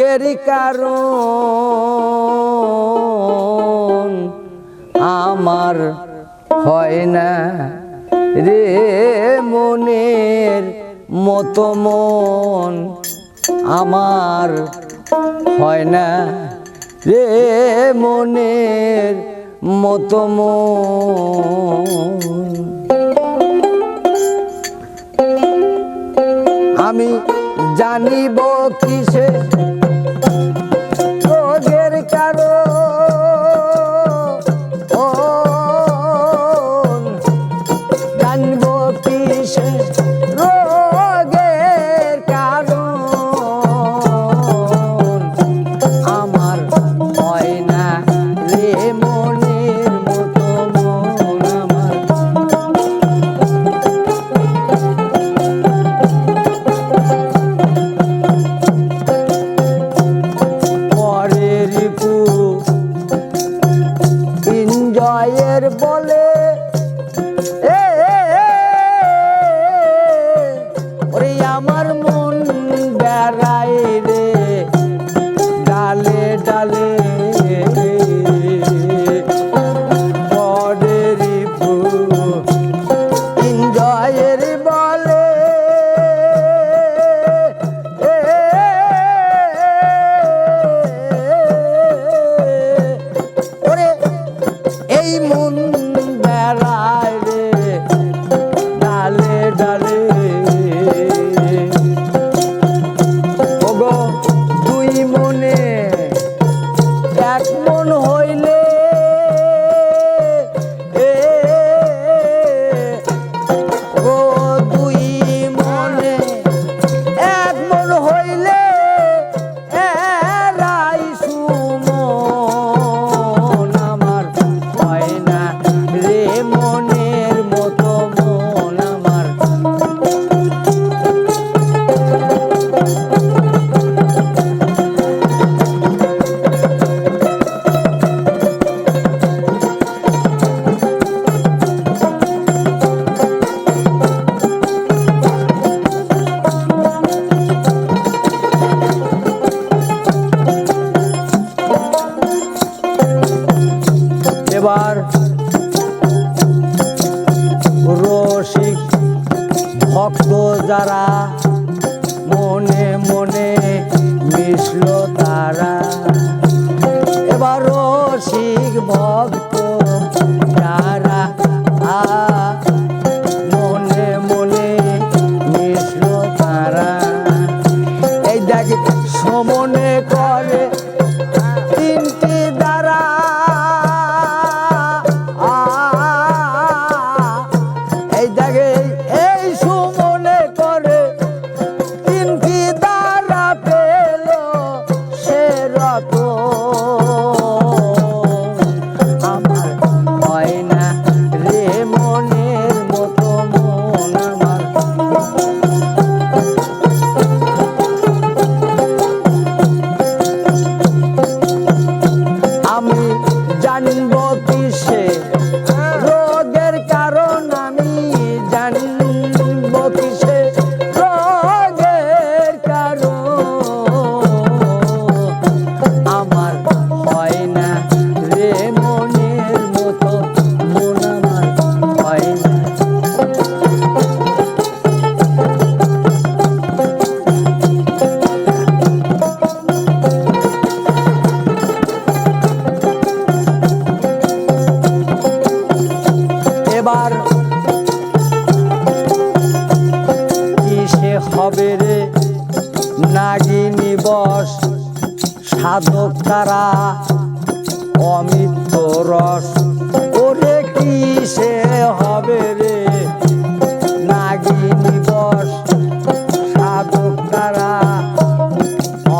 রোগের কারণ আমার হয় না রে মনের মতো মন আমার হয় না রে মনের মতো আমি জানিব কিসে Boom. আমার মন বেড়াই রে ডালে ডালে। এই মন যারা মনে মনে মিশল তারা। এবার রসিক ভক্ত যারা মনে মনে মিশল তারা। এই দেখ, সমনে রে নাগিনী বস, সাধক তারা অমিত রস। ওরে কি সে হবে রে নাগিনী বস, সাধক তারা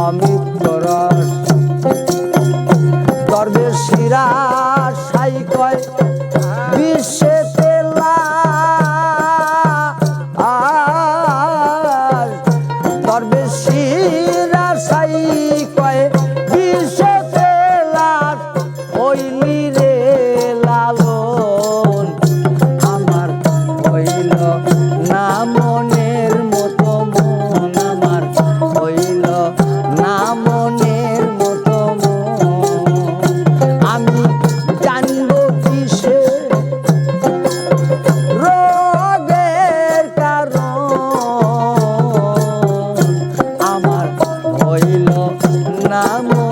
অমিত রস? দরবেশিরা সাই কয় সাই 那么